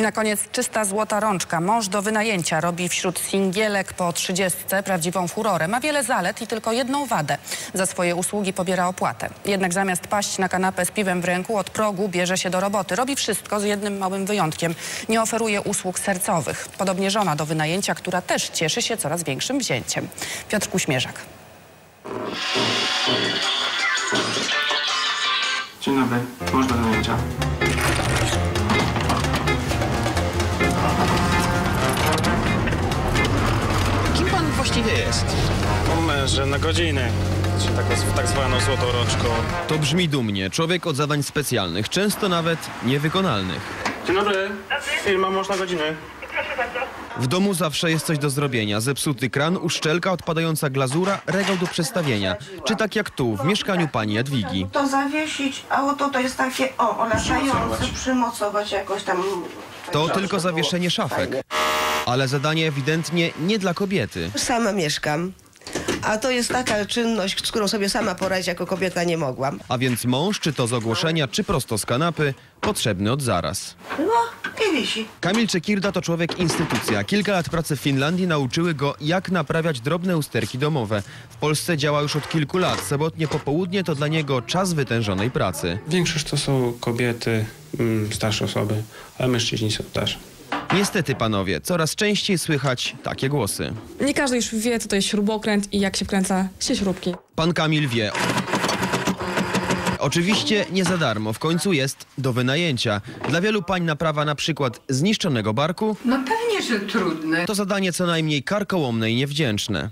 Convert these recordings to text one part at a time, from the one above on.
I na koniec czysta złota rączka. Mąż do wynajęcia robi wśród singielek po trzydziestce prawdziwą furorę. Ma wiele zalet i tylko jedną wadę. Za swoje usługi pobiera opłatę. Jednak zamiast paść na kanapę z piwem w ręku, od progu bierze się do roboty. Robi wszystko z jednym małym wyjątkiem. Nie oferuje usług sercowych. Podobnie żona do wynajęcia, która też cieszy się coraz większym wzięciem. Piotr Kuśmierzak. Dzień dobry, można do zdjęcia. Właściwie jest? O męże na godzinę, czy tak, tak zwaną złotą roczką. To brzmi dumnie. Człowiek od zadań specjalnych, często nawet niewykonalnych. Dzień dobry, firma można godziny. W domu zawsze jest coś do zrobienia. Zepsuty kran, uszczelka, odpadająca glazura, regał do przestawienia. Czy tak jak tu, w mieszkaniu pani Jadwigi. To zawiesić, a oto to jest takie, o, latające, przymocować jakoś tam. To tylko zawieszenie szafek. Ale zadanie ewidentnie nie dla kobiety. Sama mieszkam. A to jest taka czynność, z którą sobie sama poradzić jako kobieta nie mogłam. A więc mąż, czy to z ogłoszenia, czy prosto z kanapy, potrzebny od zaraz. No i wisi. Kamil Czekirda to człowiek instytucja. Kilka lat pracy w Finlandii nauczyły go, jak naprawiać drobne usterki domowe. W Polsce działa już od kilku lat. Sobotnie popołudnie to dla niego czas wytężonej pracy. Większość to są kobiety, mm, starsze osoby, ale mężczyźni są też. Niestety, panowie, coraz częściej słychać takie głosy. Nie każdy już wie, co to jest śrubokręt i jak się wkręca się śrubki. Pan Kamil wie. Oczywiście nie za darmo, w końcu jest do wynajęcia. Dla wielu pań naprawa na przykład zniszczonego barku No pewnie, że trudne. to zadanie co najmniej karkołomne i niewdzięczne.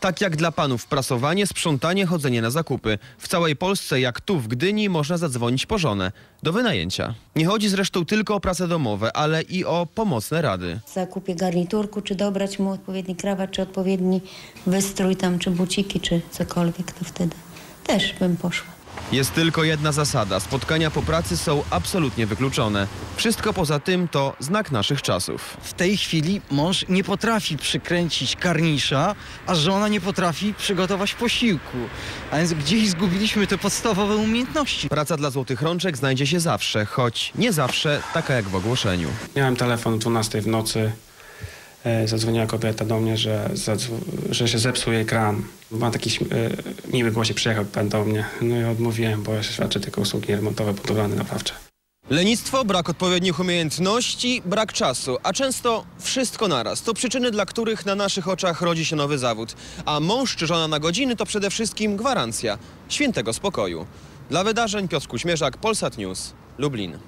Tak jak dla panów prasowanie, sprzątanie, chodzenie na zakupy. W całej Polsce, jak tu w Gdyni, można zadzwonić po żonę. Do wynajęcia. Nie chodzi zresztą tylko o prace domowe, ale i o pomocne rady. zakupie garniturku, czy dobrać mu odpowiedni krawat, czy odpowiedni wystrój tam, czy buciki, czy cokolwiek, to wtedy też bym poszła. Jest tylko jedna zasada. Spotkania po pracy są absolutnie wykluczone. Wszystko poza tym to znak naszych czasów. W tej chwili mąż nie potrafi przykręcić karnisza, a żona nie potrafi przygotować posiłku. A więc gdzieś zgubiliśmy te podstawowe umiejętności. Praca dla złotych rączek znajdzie się zawsze, choć nie zawsze taka jak w ogłoszeniu. Miałem telefon o 12 w nocy. E, Zadzwoniła kobieta do mnie, że, że się zepsuł jej kran. Ma taki e, miły głosie, przyjechał pan do mnie. No i odmówiłem, bo ja świadczę tylko usługi remontowe, budowlane, naprawcze. Lenistwo, brak odpowiednich umiejętności, brak czasu, a często wszystko naraz. To przyczyny, dla których na naszych oczach rodzi się nowy zawód. A mąż czy żona na godziny to przede wszystkim gwarancja świętego spokoju. Dla wydarzeń Piotr Kuśmierzak, Polsat News, Lublin.